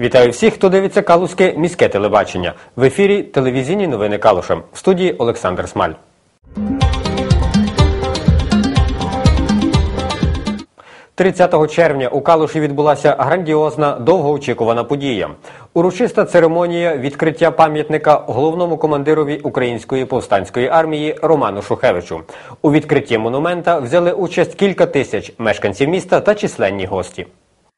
Вітаю всіх, хто дивиться Калузьке міське телебачення. В ефірі телевізійні новини Калуша. В студії Олександр Смаль. «30 червня у Калуші відбулася грандіозна, довгоочікувана подія. Урочиста церемонія відкриття пам'ятника головному командирові української повстанської армії Роману Шухевичу. У відкритті монумента взяли участь кілька тисяч мешканців міста та численні гості.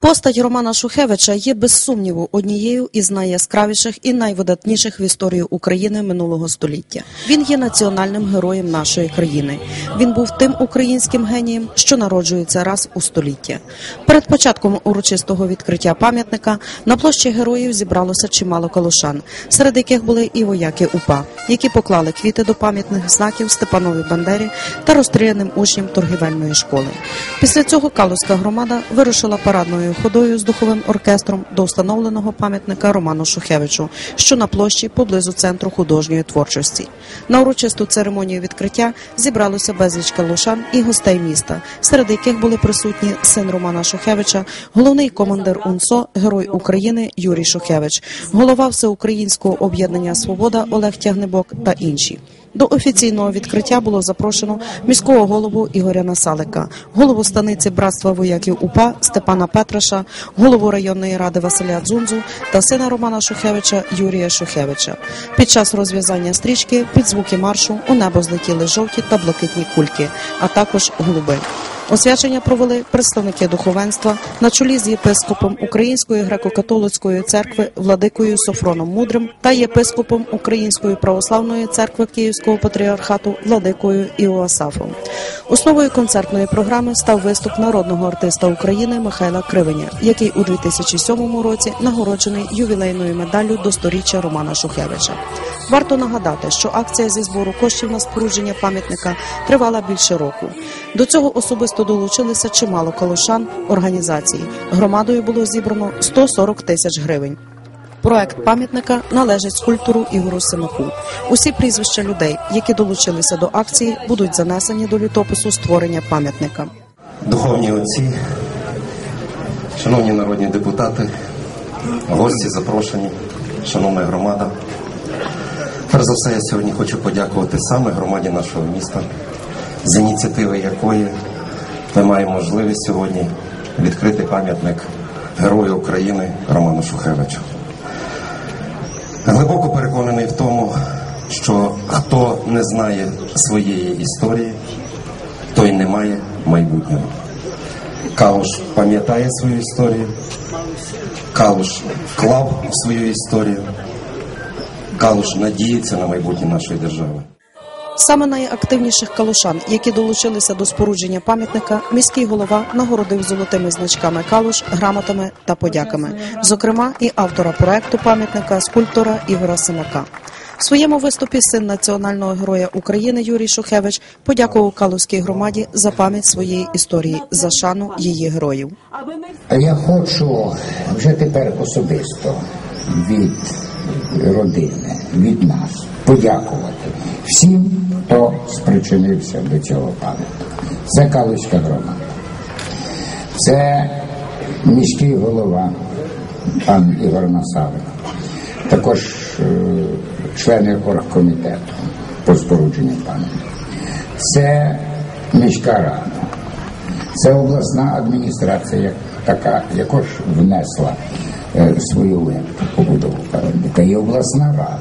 Постать Романа Шухевича є без сумніву однією із найяскравіших і найвидатніших в історії України минулого століття. Він є національним героєм нашої країни. Він був тим українським генієм, що народжується раз у століття. Перед початком урочистого відкриття пам'ятника на площі героїв зібралося чимало калушан, серед яких були і вояки УПА, які поклали квіти до пам'ятних знаків Степанові Бандері та розстріляним учням торгівельної школи. Після цього Калузька громада вирушила парадною ходою з духовим оркестром до встановленого пам'ятника Роману Шухевичу, що на площі поблизу центру художньої творчості. На урочисту церемонію відкриття зібралося безліч калушан і гостей міста, серед яких були присутні син Романа Шухевича, головний командир УНСО, герой України Юрій Шухевич, голова всеукраїнського об'єднання Свобода Олег Тягнебок та інші. До офіційного відкриття було запрошено міського голову Ігоря Насалика, голову станиці братства вояків УПА Степана Петраша, голову районної ради Василя Дзунзу та сина Романа Шухевича Юрія Шухевича. Під час розв'язання стрічки під звуки маршу у небо злетіли жовті та блакитні кульки, а також голуби. Освячення провели представники духовенства на чолі з єпископом Української греко-католицької церкви владикою Софроном Мудрим та єпископом Української православної церкви Київського патріархату владикою Іоасафом. Основою концертної програми став виступ народного артиста України Михайла Кривеня, який у 2007 році нагороджений ювілейною медаллю до сторіччя Романа Шухевича. Варто нагадати, що акція зі збору коштів на спорудження пам'ятника тривала більше року. До цього особисто долучилися чимало калушан організації. Громадою було зібрано 140 тисяч гривень. Проект пам'ятника належить скульптору Ігору Симаку. Усі прізвища людей, які долучилися до акції, будуть занесені до літопису створення пам'ятника. Духовні отці, шановні народні депутати, гості запрошені, шановна громада. Перш за все, я сьогодні хочу подякувати саме громаді нашого міста, з ініціативи якої ми маємо можливість сьогодні відкрити пам'ятник Герою України Роману Шухевичу. Глибоко переконаний в тому, що хто не знає своєї історії, той не має майбутнього. Калуш пам'ятає свою історію, Калуш вклав в свою історію, Калуш надіється на майбутнє нашої держави. Саме найактивніших калушан, які долучилися до спорудження пам'ятника, міський голова нагородив золотими значками калуш, грамотами та подяками, зокрема і автора проекту пам'ятника скульптора Ігора Симака. В своєму виступі син національного героя України Юрій Шухевич подякував Калузькій громаді за пам'ять своєї історії, за шану її героїв. А я хочу вже тепер особисто від родини, від нас подякувати всім, хто спричинився до цього пам'ятника. Це Калузька громада, це міський голова пан Ігор Насавик, також е, члени оргкомітету по спорудженню пам'ятника. Це міська рада, це обласна адміністрація, як така якож внесла свою лепту побудову пам'ятника і обласна рада.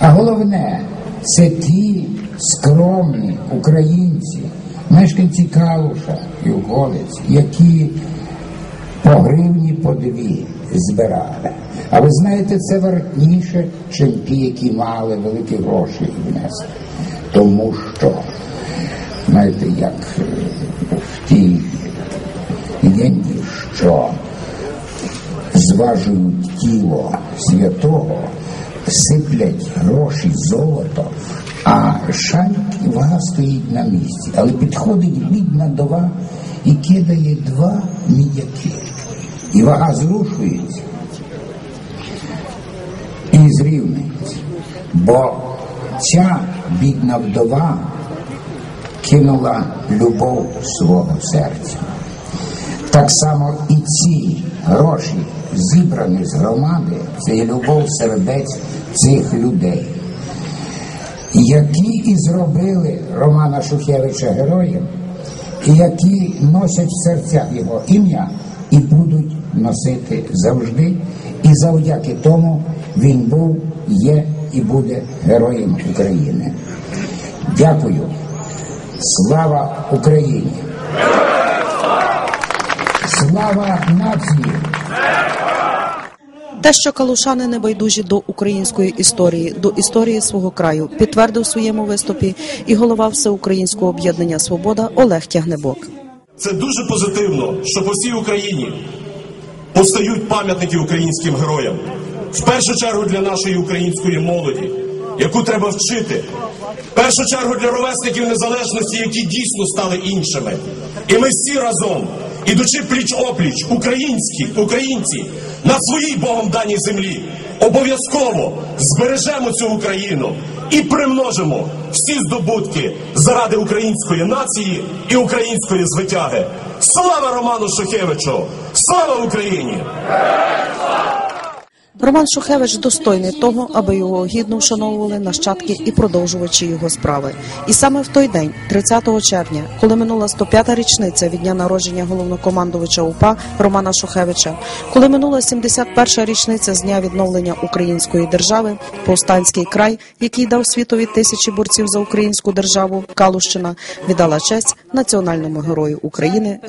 А головне, це ті скромні українці, мешканці Калуша і околиць, які по гривні по дві збирали. А ви знаєте, це вартніше, чим ті, які мали великі гроші внести. Тому що, знаєте, як е, в тій легенді, що зважують тіло святого, сиплять гроші, золото, а шаль і вага стоїть на місці. Але підходить бідна дова і кидає два мідяки. І вага зрушується і зрівнюється. Бо ця бідна вдова кинула любов свого серця. Так само і ці гроші зібрані з громади, це є любов сердець цих людей, які і зробили Романа Шухевича героєм, і які носять в серцях його ім'я і будуть носити завжди. І завдяки тому він був, є і буде героєм України. Дякую. Слава Україні! Слава нації! Те, що калушани не байдужі до української історії, до історії свого краю, підтвердив у своєму виступі і голова всеукраїнського об'єднання Свобода Олег Тягнебок. Це дуже позитивно, що по всій Україні постають пам'ятники українським героям. В першу чергу для нашої української молоді, яку треба вчити. В першу чергу для ровесників незалежності, які дійсно стали іншими. І ми всі разом, ідучи пліч опліч, українські, українці на своїй Богом даній землі, обов'язково збережемо цю Україну і примножимо всі здобутки заради української нації і української звитяги. Слава Роману Шухевичу! Слава Україні! Роман Шухевич достойний того, аби його гідно вшановували нащадки і продовжувачі його справи. І саме в той день, 30 червня, коли минула 105-та річниця від дня народження головнокомандувача УПА Романа Шухевича, коли минула 71-ша річниця з дня відновлення української держави, повстанський край, який дав світові тисячі борців за українську державу, Калущина, віддала честь національному герою України.